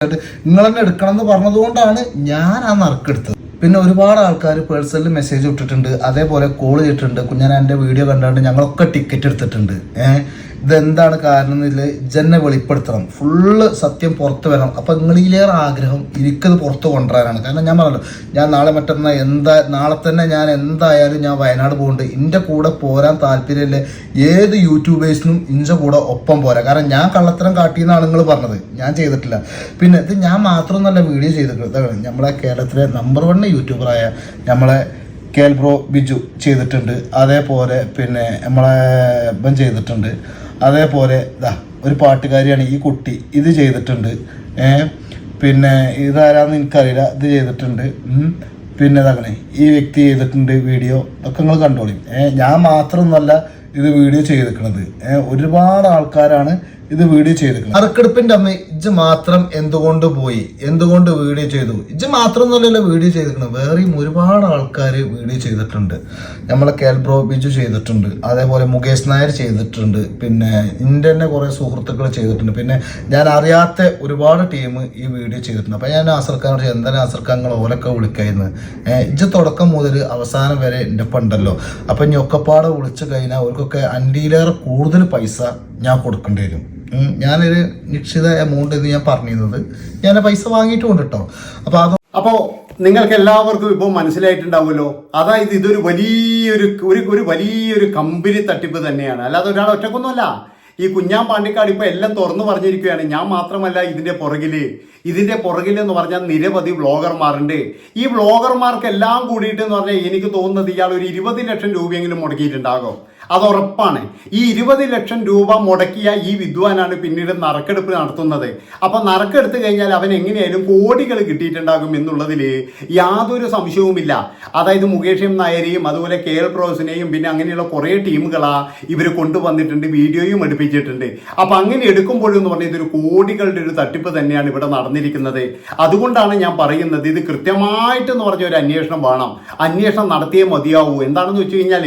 നിങ്ങൾ തന്നെ എടുക്കണം എന്ന് പറഞ്ഞതുകൊണ്ടാണ് ഞാൻ ആ നറുക്കെടുത്തത് പിന്നെ ഒരുപാട് ആൾക്കാർ പേഴ്സണൽ മെസ്സേജ് ഇട്ടിട്ടുണ്ട് അതേപോലെ കോൾ ചെയ്തിട്ടുണ്ട്. കുഞ്ഞാൻ എന്റെ വീഡിയോ കണ്ടാണ്ട് ഞങ്ങളൊക്കെ ടിക്കറ്റ് എടുത്തിട്ടുണ്ട്. ഏഹ്? ഇതെന്താണ് കാരണം എന്നില്ല ജന്നെ വെളിപ്പെടുത്തണം. ഫുള്ള് സത്യം പുറത്ത് വരണം. അപ്പം നിങ്ങളിലേറെ ആഗ്രഹം എനിക്കത് പുറത്ത് കൊണ്ടുവരാനാണ്. കാരണം ഞാൻ പറഞ്ഞല്ലോ ഞാൻ നാളെ മറ്റന്നാ എന്താ നാളെ തന്നെ ഞാൻ എന്തായാലും ഞാൻ വയനാട് പോകുന്നുണ്ട് എന്റെ കൂടെ പോരാൻ താല്പര്യമില്ല ഏത് യൂട്യൂബേഴ്സിനും ഇന്റെ കൂടെ ഒപ്പം പോരാ. കാരണം ഞാൻ കള്ളത്തരം കാട്ടിയെന്നാണ് നിങ്ങൾ പറഞ്ഞത്. ഞാൻ ചെയ്തിട്ടില്ല. പിന്നെ ഇത് ഞാൻ നല്ല വീഡിയോ ചെയ്തിട്ടുണ്ട് നമ്മളെ കേരളത്തിലെ നമ്പർ വൺ യൂട്യൂബറായ നമ്മളെ കേൽ ബ്രോ ബിജു ചെയ്തിട്ടുണ്ട്. അതേപോലെ പിന്നെ നമ്മളെ ഇപ്പം ചെയ്തിട്ടുണ്ട്. അതേപോലെ ഇതാ ഒരു പാട്ടുകാരിയാണ് ഈ കുട്ടി. ഇത് ചെയ്തിട്ടുണ്ട്. പിന്നെ ഇതാരാന്ന് എനിക്കറിയില്ല. ഇത് ചെയ്തിട്ടുണ്ട്. പിന്നെ അതങ്ങനെ ഈ വ്യക്തി ചെയ്തിട്ടുണ്ട് വീഡിയോ. ഒക്കെ നിങ്ങൾ കണ്ടോളി. ഏ ഞാൻ മാത്രമൊന്നുമല്ല ഇത് വീഡിയോ ചെയ്തിരിക്കുന്നത് ഒരുപാട് ആൾക്കാരാണ് ഇത് വീഡിയോ ചെയ്തിരിക്കുന്നത് അറക്കെടുപ്പിന്റെ അമ്മ ഇജ് മാത്രം എന്തുകൊണ്ട് പോയി? എന്തുകൊണ്ട് വീഡിയോ ചെയ്തു? ഇജ് മാത്രം എന്നല്ലല്ലോ വീഡിയോ ചെയ്തിരിക്കുന്നത് വേറെയും ഒരുപാട് ആൾക്കാർ വീഡിയോ ചെയ്തിട്ടുണ്ട്. നമ്മളെ കേൽബ്രോ ബിജു ചെയ്തിട്ടുണ്ട്. അതേപോലെ മുകേഷ് നായർ ചെയ്തിട്ടുണ്ട്. പിന്നെ എന്റെ തന്നെ കുറേ സുഹൃത്തുക്കൾ ചെയ്തിട്ടുണ്ട്. പിന്നെ ഞാൻ അറിയാത്ത ഒരുപാട് ടീം ഈ വീഡിയോ ചെയ്തിട്ടുണ്ട്. അപ്പം ഞാൻ എന്തെങ്കിലും എന്താ നാസർഖാങ്ങൾ ഓലൊക്കെ വിളിക്കായിരുന്നു. ഇജ് തുടക്കം മുതൽ അവസാനം വരെ എന്റെ ഉണ്ടല്ലോ അപ്പം ഇനി വിളിച്ചു കഴിഞ്ഞാൽ അവർക്കൊക്കെ അൻഡിയിലേറെ കൂടുതൽ പൈസ ഞാൻ കൊടുക്കേണ്ടി വരും. ഞാനൊരു നിശ്ചിത എമൗണ്ട് എന്ന് ഞാൻ പറഞ്ഞിരുന്നത്. ഞാൻ പൈസ വാങ്ങിയിട്ടുമുണ്ട് കേട്ടോ അപ്പോൾ അത് അപ്പോ നിങ്ങൾക്ക് എല്ലാവർക്കും ഇപ്പോൾ മനസ്സിലായിട്ടുണ്ടാവുമല്ലോ അതായത് ഇതൊരു വലിയൊരു ഒരു ഒരു വലിയൊരു കമ്പനി തട്ടിപ്പ് തന്നെയാണ്. അല്ലാതെ ഒരാൾ ഒറ്റക്കൊന്നുമല്ല. ഈ കുഞ്ഞാൻ പാണ്ടിക്കാട് ഇപ്പൊ എല്ലാം തുറന്നു പറഞ്ഞിരിക്കുകയാണ്. ഞാൻ മാത്രമല്ല ഇതിന്റെ പുറകിൽ. ഇതിന്റെ പുറകിൽ എന്ന് പറഞ്ഞാൽ നിരവധി വ്ളോഗർമാരുണ്ട് ഈ വ്ളോഗർമാർക്ക് എല്ലാം കൂടിയിട്ട് എന്ന് പറഞ്ഞാൽ എനിക്ക് തോന്നുന്നത് ഇയാൾ ഒരു ഇരുപത് ലക്ഷം രൂപയെങ്കിലും മുടക്കിയിട്ടുണ്ടാകും. അത് ഉറപ്പാണ് ഈ ഇരുപത് ലക്ഷം രൂപ മുടക്കിയ ഈ വിദ്വാനാണ് പിന്നീട് നറുക്കെടുപ്പ് നടത്തുന്നത്. അപ്പൊ നറുക്കെടുത്ത് കഴിഞ്ഞാൽ അവൻ എങ്ങനെയായാലും കോടികൾ കിട്ടിയിട്ടുണ്ടാകും എന്നുള്ളതിൽ യാതൊരു സംശയവുമില്ല. അതായത് മുകേഷ് നായരെയും അതുപോലെ കെ എൽ പ്രോസിനെയും പിന്നെ അങ്ങനെയുള്ള കുറേ ടീമുകളാ ഇവർ കൊണ്ടുവന്നിട്ടുണ്ട് വീഡിയോയും എടുപ്പിച്ചിട്ടുണ്ട്. അപ്പൊ അങ്ങനെ എടുക്കുമ്പോഴെന്ന് പറഞ്ഞാൽ ഇതൊരു കോടികളുടെ ഒരു തട്ടിപ്പ് തന്നെയാണ് ഇവിടെ നടന്നിരിക്കുന്നത്. അതുകൊണ്ടാണ് ഞാൻ പറയുന്നത് ഇത് കൃത്യമായിട്ടെന്ന് പറഞ്ഞ ഒരു അന്വേഷണം വേണം. അന്വേഷണം നടത്തിയേ മതിയാവൂ. എന്താണെന്ന് വെച്ച് കഴിഞ്ഞാൽ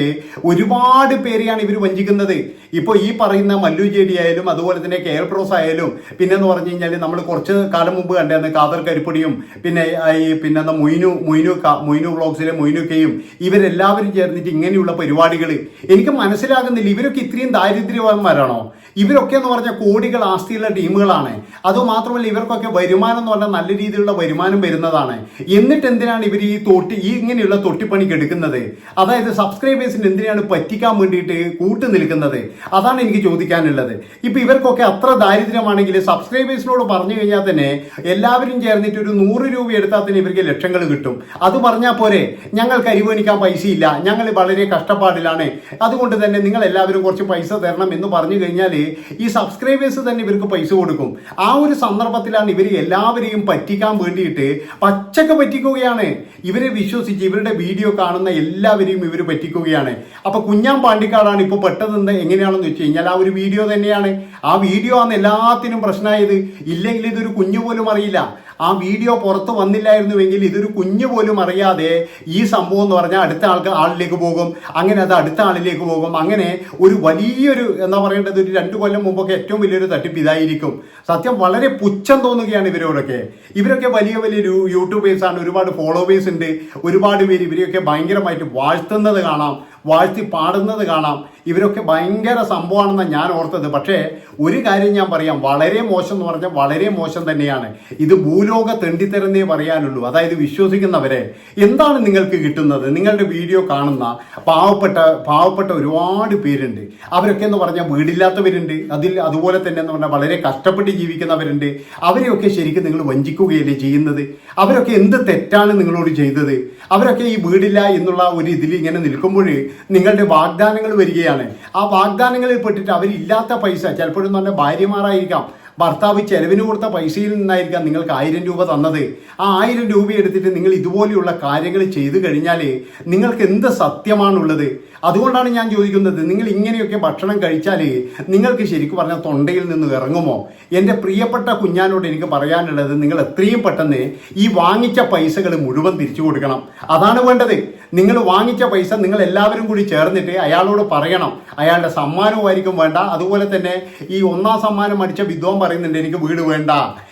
ഒരുപാട് പേരെയാണ് ഇവർ വഞ്ചിക്കുന്നത്. ഇപ്പോൾ ഈ പറയുന്ന മല്ലു ജെഡി ആയാലും അതുപോലെ തന്നെ കെ എൽ പ്രോസ് ആയാലും പിന്നെന്ന് പറഞ്ഞു കഴിഞ്ഞാൽ നമ്മൾ കുറച്ച് കാലം മുമ്പ് കണ്ടായിരുന്നു കാതർ കരിപ്പൊടിയും പിന്നെ ഈ പിന്നെ മൊയ്നു മൊയ്നു മൊയ്നു ബ്ലോഗ്സിലെ മൊയ്നുക്കയും ഇവരെല്ലാവരും ചേർന്നിട്ട് ഇങ്ങനെയുള്ള പരിപാടികൾ എനിക്ക് മനസ്സിലാകുന്നില്ല ഇവരൊക്കെ ഇത്രയും ദാരിദ്ര്യവാന്മാരാണോ? ഇവരൊക്കെ എന്ന് പറഞ്ഞാൽ കോടികൾ ആസ്തിയുള്ള ടീമുകളാണ്. അതുമാത്രമല്ല ഇവർക്കൊക്കെ വരുമാനം എന്ന് പറഞ്ഞാൽ നല്ല രീതിയിലുള്ള വരുമാനം വരുന്നതാണ്. എന്നിട്ട് എന്തിനാണ് ഇവർ ഈ തൊട്ടി ഈ ഇങ്ങനെയുള്ള തൊട്ടിപ്പണിക്ക് എടുക്കുന്നത്? അതായത് സബ്സ്ക്രൈബേഴ്സിന് എന്തിനാണ് പറ്റിക്കാൻ വേണ്ടിയിട്ട് കൂട്ടു നിൽക്കുന്നത്? അതാണ് എനിക്ക് ചോദിക്കാനുള്ളത്. ഇപ്പൊ ഇവർക്കൊക്കെ അത്ര ദാരിദ്ര്യമാണെങ്കിൽ സബ്സ്ക്രൈബേഴ്സിനോട് പറഞ്ഞു കഴിഞ്ഞാൽ തന്നെ എല്ലാവരും ചേർന്നിട്ട് ഒരു നൂറ് രൂപ എടുത്താൽ തന്നെ ഇവർക്ക് ലക്ഷങ്ങൾ കിട്ടും. അത് പറഞ്ഞാൽ പോരെ ഞങ്ങൾക്ക് അരിവണിക്കാൻ പൈസയില്ല ഞങ്ങൾ വളരെ കഷ്ടപ്പാടിലാണ്. അതുകൊണ്ട് തന്നെ നിങ്ങൾ എല്ലാവരും കുറച്ച് പൈസ തരണം എന്ന് പറഞ്ഞു കഴിഞ്ഞാൽ ഈ സബ്സ്ക്രൈബേഴ്സ് തന്നെ ഇവർക്ക് പൈസ കൊടുക്കും. ആ ഒരു സന്ദർഭത്തിലാണ് ഇവർ എല്ലാവരെയും പറ്റിക്കാൻ വേണ്ടിയിട്ട് പച്ചക്ക പറ്റിക്കുകയാണ്. ഇവരെ വിശ്വസിച്ച് ഇവരുടെ വീഡിയോ കാണുന്ന എല്ലാവരെയും ഇവർ പറ്റിക്കുകയാണ്. അപ്പൊ കുഞ്ഞാൻ പാണ്ടിക്കാടാണ് ഇപ്പോൾ പെട്ടതെന്ന് എങ്ങനെയാണെന്ന് വെച്ച് കഴിഞ്ഞാൽ ആ ഒരു വീഡിയോ തന്നെയാണ്. ആ വീഡിയോ ആണ് എല്ലാത്തിനും പ്രശ്നമായത്. ഇല്ലെങ്കിൽ ഇതൊരു കുഞ്ഞു പോലും അറിയില്ല. ആ വീഡിയോ പുറത്ത് വന്നില്ലായിരുന്നുവെങ്കിൽ ഇതൊരു കുഞ്ഞു പോലും അറിയാതെ ഈ സംഭവം എന്ന് പറഞ്ഞാൽ അടുത്ത ആൾക്ക് ആളിലേക്ക് പോകും അങ്ങനെ അത് അടുത്ത ആളിലേക്ക് പോകും. അങ്ങനെ ഒരു വലിയൊരു എന്താ പറയേണ്ടത് ഒരു രണ്ടു കൊല്ലം മുമ്പൊക്കെ ഏറ്റവും വലിയൊരു തട്ടിപ്പ് ഇതായിരിക്കും. സത്യം വളരെ പുച്ഛം തോന്നുകയാണ് ഇവരോടൊക്കെ. ഇവരൊക്കെ വലിയ വലിയ യൂട്യൂബേഴ്സാണ് ഒരുപാട് ഫോളോവേഴ്സ് ഉണ്ട് ഒരുപാട് പേര് ഇവരെയൊക്കെ ഭയങ്കരമായിട്ട് വാഴ്ത്തുന്നത് കാണാം. വാഴ്ത്തി പാടുന്നത് കാണാം. ഇവരൊക്കെ ഭയങ്കര സംഭവമാണെന്ന് ഞാൻ ഓർത്തത്. പക്ഷേ ഒരു കാര്യം ഞാൻ പറയാം. വളരെ മോശം എന്ന് പറഞ്ഞാൽ വളരെ മോശം തന്നെയാണ്. ഇത് ഭൂലോക തെണ്ടിത്തരെന്നേ പറയാനുള്ളൂ. അതായത് വിശ്വസിക്കുന്നവരെ. എന്താണ് നിങ്ങൾക്ക് കിട്ടുന്നത്? നിങ്ങളുടെ വീഡിയോ കാണുന്ന പാവപ്പെട്ട പാവപ്പെട്ട ഒരുപാട് പേരുണ്ട്. അവരൊക്കെ എന്ന് പറഞ്ഞാൽ വീടില്ലാത്തവരുണ്ട്. അതിൽ അതുപോലെ തന്നെ എന്ന് പറഞ്ഞാൽ വളരെ കഷ്ടപ്പെട്ട് ജീവിക്കുന്നവരുണ്ട്. അവരെയൊക്കെ ശരിക്കും നിങ്ങൾ വഞ്ചിക്കുകയല്ലേ ചെയ്യുന്നത്? അവരൊക്കെ എന്ത് തെറ്റാണ് നിങ്ങളോട് ചെയ്തത്? അവരൊക്കെ ഈ വീടില്ല എന്നുള്ള ഒരു ഇതിൽ ഇങ്ങനെ നിൽക്കുമ്പോൾ നിങ്ങളുടെ വാഗ്ദാനങ്ങൾ വരികയാണ്. ആ വാഗ്ദാനങ്ങളിൽ പെട്ടിട്ട് അവരില്ലാത്ത പൈസ ചിലപ്പോഴും നല്ല ഭാര്യമാരായിരിക്കാം. ഭർത്താവ് ചെലവിന് കൊടുത്ത പൈസയിൽ നിന്നായിരിക്കാം നിങ്ങൾക്ക് ആയിരം രൂപ തന്നത്. ആ ആയിരം രൂപ എടുത്തിട്ട് നിങ്ങൾ ഇതുപോലെയുള്ള കാര്യങ്ങൾ ചെയ്തു കഴിഞ്ഞാൽ നിങ്ങൾക്ക് എന്ത് സത്യമാണുള്ളത്? അതുകൊണ്ടാണ് ഞാൻ ചോദിക്കുന്നത് നിങ്ങൾ ഇങ്ങനെയൊക്കെ ഭക്ഷണം കഴിച്ചാൽ നിങ്ങൾക്ക് ശരിക്കും പറഞ്ഞാൽ തൊണ്ടയിൽ നിന്ന് ഇറങ്ങുമോ? എന്റെ പ്രിയപ്പെട്ട കുഞ്ഞാനോട് എനിക്ക് പറയാനുള്ളത് നിങ്ങൾ എത്രയും പെട്ടെന്ന് ഈ വാങ്ങിച്ച പൈസകൾ മുഴുവൻ തിരിച്ചു കൊടുക്കണം. അതാണ് വേണ്ടത്. നിങ്ങൾ വാങ്ങിച്ച പൈസ നിങ്ങൾ എല്ലാവരും കൂടി ചേർന്നിട്ട് അയാളോട് പറയണം. അയാളുടെ സമ്മാനവുമായിരിക്കും വേണ്ട. അതുപോലെ തന്നെ ഈ ഒന്നാം സമ്മാനം അടിച്ച വിദ്വാൻ പറയുന്നുണ്ട് എനിക്ക് വീട് വേണ്ട.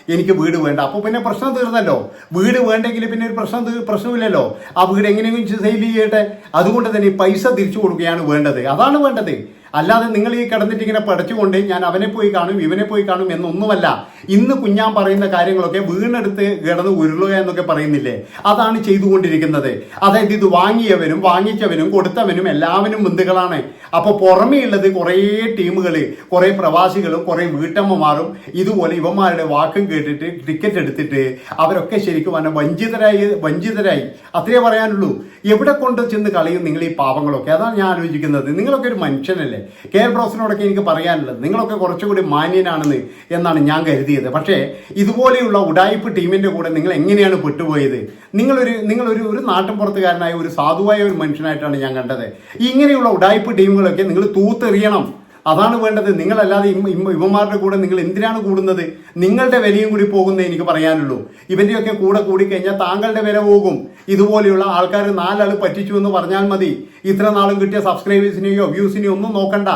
എനിക്ക് വീട് വേണ്ട. അപ്പോൾ പിന്നെ പ്രശ്നം തീർന്നല്ലോ. വീട് വേണ്ടെങ്കിൽ പിന്നെ ഒരു പ്രശ്നം പ്രശ്നമില്ലല്ലോ. ആ വീട് എങ്ങനെയെങ്കിലും സെയിൽ ചെയ്യട്ടെ. അതുകൊണ്ട് തന്നെ പൈസ തിരിച്ചു കൊടുക്കുകയാണ് വേണ്ടത്. അതാണ് വേണ്ടത്. അല്ലാതെ നിങ്ങൾ ഈ കിടന്നിട്ട് ഇങ്ങനെ പഠിച്ചുകൊണ്ട് ഞാൻ അവനെ പോയി കാണും ഇവനെ പോയി കാണും എന്നൊന്നുമല്ല. ഇന്ന് കുഞ്ഞാൻ പറയുന്ന കാര്യങ്ങളൊക്കെ വീണെടുത്ത് കിടന്ന് ഉരുളുക എന്നൊക്കെ പറയുന്നില്ലേ? അതാണ് ചെയ്തുകൊണ്ടിരിക്കുന്നത്. അതായത് ഇത് വാങ്ങിയവനും വാങ്ങിച്ചവനും കൊടുത്തവനും എല്ലാവരും ബന്ധുക്കളാണ്. അപ്പോൾ പുറമേ ഉള്ളത് കുറേ ടീമുകൾ കുറേ പ്രവാസികളും കുറേ വീട്ടമ്മമാരും ഇതുപോലെ ഇവന്മാരുടെ വാക്കും കേട്ടിട്ട് ടിക്കറ്റ് എടുത്തിട്ട് അവരൊക്കെ ശരിക്കും പറഞ്ഞാൽ വഞ്ചിതരായി വഞ്ചിതരായി. അത്രേ പറയാനുള്ളൂ. എവിടെ കൊണ്ട് ചെന്ന് കളയും നിങ്ങൾ ഈ പാവങ്ങളൊക്കെ? അതാണ് ഞാൻ ആലോചിക്കുന്നത്. നിങ്ങളൊക്കെ ഒരു മനുഷ്യനല്ലേ? കെ ബ്രോസിനോടൊക്കെ എനിക്ക് പറയാനുള്ളത്. നിങ്ങളൊക്കെ കുറച്ചുകൂടി മാന്യനാണെന്ന് എന്നാണ് ഞാൻ കരുതിയത്. പക്ഷേ ഇതുപോലെയുള്ള ഉടായ്പ് ടീമിന്റെ കൂടെ നിങ്ങൾ എങ്ങനെയാണ് പെട്ടുപോയത്? നിങ്ങളൊരു നിങ്ങളൊരു ഒരു നാട്ടിൻ പുറത്തുകാരനായ ഒരു സാധുവായ ഒരു മനുഷ്യനായിട്ടാണ് ഞാൻ കണ്ടത്. ഇങ്ങനെയുള്ള ഉടായിപ്പ് ടീമുകളൊക്കെ നിങ്ങൾ തൂത്തെറിയണം. അതാണ് വേണ്ടത്. നിങ്ങളല്ലാതെ ഇവന്മാരുടെ കൂടെ നിങ്ങൾ എന്തിനാണ് കൂടുന്നത്? നിങ്ങളുടെ വിലയും കൂടി പോകുന്നേ എനിക്ക് പറയാനുള്ളൂ. ഇവന്റെയൊക്കെ കൂടെ കൂടിക്കഴിഞ്ഞാൽ താങ്കളുടെ വില പോകും. ഇതുപോലെയുള്ള ആൾക്കാർ നാലാൾ പറ്റിച്ചു എന്ന് പറഞ്ഞാൽ മതി. ഇത്ര നാളും കിട്ടിയ സബ്സ്ക്രൈബേഴ്സിനെയോ വ്യൂസിനെയോ ഒന്നും നോക്കണ്ട.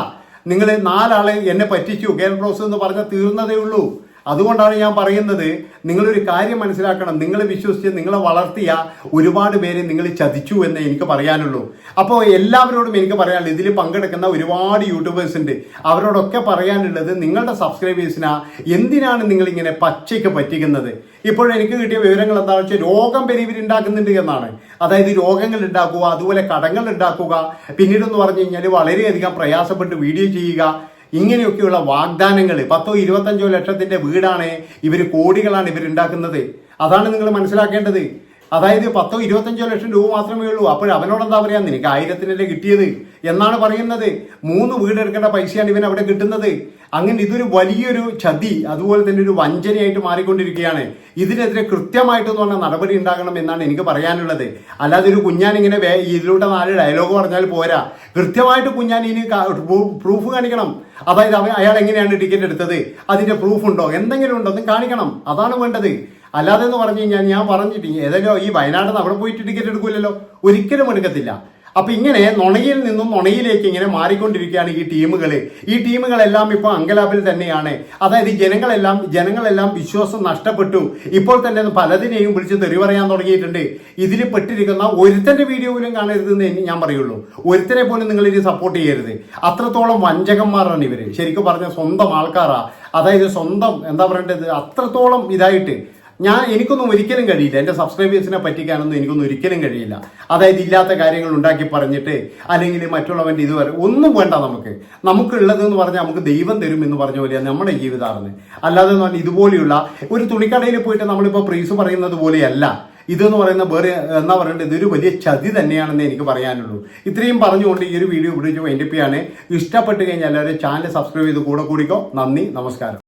നിങ്ങൾ നാലാളെ എന്നെ പറ്റിച്ചു. കേരള ബ്രോസ് എന്ന് പറഞ്ഞാൽ തീർന്നതേ ഉള്ളൂ. അതുകൊണ്ടാണ് ഞാൻ പറയുന്നത് നിങ്ങളൊരു കാര്യം മനസ്സിലാക്കണം. നിങ്ങൾ വിശ്വസിച്ച് നിങ്ങളെ വളർത്തിയ ഒരുപാട് പേരെ നിങ്ങൾ ചതിച്ചു എന്ന് എനിക്ക് പറയാനുള്ളൂ. അപ്പോൾ എല്ലാവരോടും എനിക്ക് പറയാനുള്ളത് ഇതിൽ പങ്കെടുക്കുന്ന ഒരുപാട് യൂട്യൂബേഴ്സ് ഉണ്ട്. അവരോടൊക്കെ പറയാനുള്ളത് നിങ്ങളുടെ സബ്സ്ക്രൈബേഴ്സിനാ എന്തിനാണ് നിങ്ങളിങ്ങനെ പച്ചയ്ക്ക് പറ്റിക്കുന്നത്? ഇപ്പോൾ എനിക്ക് കിട്ടിയ വിവരങ്ങൾ എന്താണെന്ന് വെച്ചാൽ രോഗം വരെ ഉണ്ടാക്കുന്നുണ്ട് എന്നാണ്. അതായത് രോഗങ്ങൾ ഉണ്ടാക്കുക അതുപോലെ കടങ്ങൾ ഉണ്ടാക്കുക. പിന്നീടെന്ന് പറഞ്ഞു കഴിഞ്ഞാൽ വളരെയധികം പ്രയാസപ്പെട്ട് വീഡിയോ ചെയ്യുക ഇങ്ങനെയൊക്കെയുള്ള വാഗ്ദാനങ്ങൾ പത്തോ ഇരുപത്തഞ്ചോ ലക്ഷത്തിന്റെ വീടാണ് ഇവർ കോടികളാണ് ഇവർ ഉണ്ടാക്കുന്നത്. അതാണ് നിങ്ങൾ മനസ്സിലാക്കേണ്ടത്. അതായത് പത്തോ ഇരുപത്തഞ്ചോ ലക്ഷം രൂപ മാത്രമേ ഉള്ളൂ. അപ്പോൾ അവനോട് എന്താ പറയാ? നിനക്ക് ആയിരത്തിനല്ലേ കിട്ടിയത്? എന്നാണ് പറയുന്നത്. മൂന്ന് വീട് എടുക്കേണ്ട പൈസയാണ് ഇവൻ അവിടെ കിട്ടുന്നത്. അങ്ങനെ ഇതൊരു വലിയൊരു ചതി അതുപോലെ തന്നെ ഒരു വഞ്ചനയായിട്ട് മാറിക്കൊണ്ടിരിക്കുകയാണ്. ഇതിനെതിരെ കൃത്യമായിട്ടെന്ന് പറഞ്ഞ നടപടി ഉണ്ടാകണം എന്നാണ് എനിക്ക് പറയാനുള്ളത്. അല്ലാതെ ഒരു കുഞ്ഞാൻ ഇങ്ങനെ ഇതിലൂടെ നാല് ഡയലോഗ് പറഞ്ഞാൽ പോരാ. കൃത്യമായിട്ട് കുഞ്ഞാൻ ഇനി പ്രൂഫ് കാണിക്കണം. അതായത് അയാൾ എങ്ങനെയാണ് ടിക്കറ്റ് എടുത്തത്? അതിന്റെ പ്രൂഫ് ഉണ്ടോ? എന്തെങ്കിലും ഉണ്ടോ? എന്ന് കാണിക്കണം. അതാണ് വേണ്ടത്. അല്ലാതെ എന്ന് പറഞ്ഞു കഴിഞ്ഞാൽ ഞാൻ പറഞ്ഞിട്ട് ഏതെങ്കിലും ഈ വയനാട് അവിടെ പോയിട്ട് ടിക്കറ്റ് എടുക്കില്ലല്ലോ ഒരിക്കലും എടുക്കത്തില്ല. അപ്പൊ ഇങ്ങനെ നുണയിൽ നിന്നും നുണയിലേക്ക് ഇങ്ങനെ മാറിക്കൊണ്ടിരിക്കുകയാണ് ഈ ടീമുകൾ ഈ ടീമുകളെല്ലാം ഇപ്പോൾ അങ്കലാബിൽ തന്നെയാണ്. അതായത് ജനങ്ങളെല്ലാം ജനങ്ങളെല്ലാം വിശ്വാസം നഷ്ടപ്പെട്ടു. ഇപ്പോൾ തന്നെ പലതിനെയും വിളിച്ച് തെറി പറയാൻ തുടങ്ങിയിട്ടുണ്ട്. ഇതിൽ പെട്ടിരിക്കുന്ന ഒരുത്തന്റെ വീഡിയോ പോലും കാണരുതെന്ന് ഞാൻ പറയുള്ളൂ. ഒരുത്തനെ പോലും നിങ്ങൾ ഇനി സപ്പോർട്ട് ചെയ്യരുത്. അത്രത്തോളം വഞ്ചകന്മാരാണ് ഇവർ. ശരിക്കും പറഞ്ഞ സ്വന്തം ആൾക്കാരാ. അതായത് സ്വന്തം എന്താ പറയേണ്ടത്? അത്രത്തോളം ഇതായിട്ട് ഞാൻ എനിക്കൊന്നും ഒരിക്കലും കഴിയില്ല. എന്റെ സബ്സ്ക്രൈബേഴ്സിനെ പറ്റിക്കാനൊന്നും എനിക്കൊന്നും ഒരിക്കലും കഴിയില്ല. അതായത് ഇല്ലാത്ത കാര്യങ്ങൾ ഉണ്ടാക്കി പറഞ്ഞിട്ട് അല്ലെങ്കിൽ മറ്റുള്ളവന്റെ ഇത് വരെ ഒന്നും വേണ്ട നമുക്ക്. നമുക്കുള്ളത് എന്ന് പറഞ്ഞാൽ നമുക്ക് ദൈവം തരും എന്ന് പറഞ്ഞ പോലെയാണ് നമ്മുടെ ജീവിതമാണ് അല്ലാതെ എന്ന് പറഞ്ഞാൽ ഇതുപോലെയുള്ള ഒരു തുണിക്കടയിൽ പോയിട്ട് നമ്മളിപ്പോൾ പ്രീസ് പറയുന്നത് പോലെയല്ല. ഇതെന്ന് പറയുന്ന വേറെ എന്നാ പറയേണ്ടത് ഇതൊരു വലിയ ചതി തന്നെയാണെന്ന് എനിക്ക് പറയാനുള്ളൂ. ഇത്രയും പറഞ്ഞുകൊണ്ട് ഈ ഒരു വീഡിയോ പിടിച്ച് വൈൻഡപ്പിയാണ് ഇഷ്ടപ്പെട്ട് കഴിഞ്ഞാൽ എല്ലാവരും ചാനൽ സബ്സ്ക്രൈബ് ചെയ്ത് കൂടെ കൂടിക്കോ. നന്ദി നമസ്കാരം.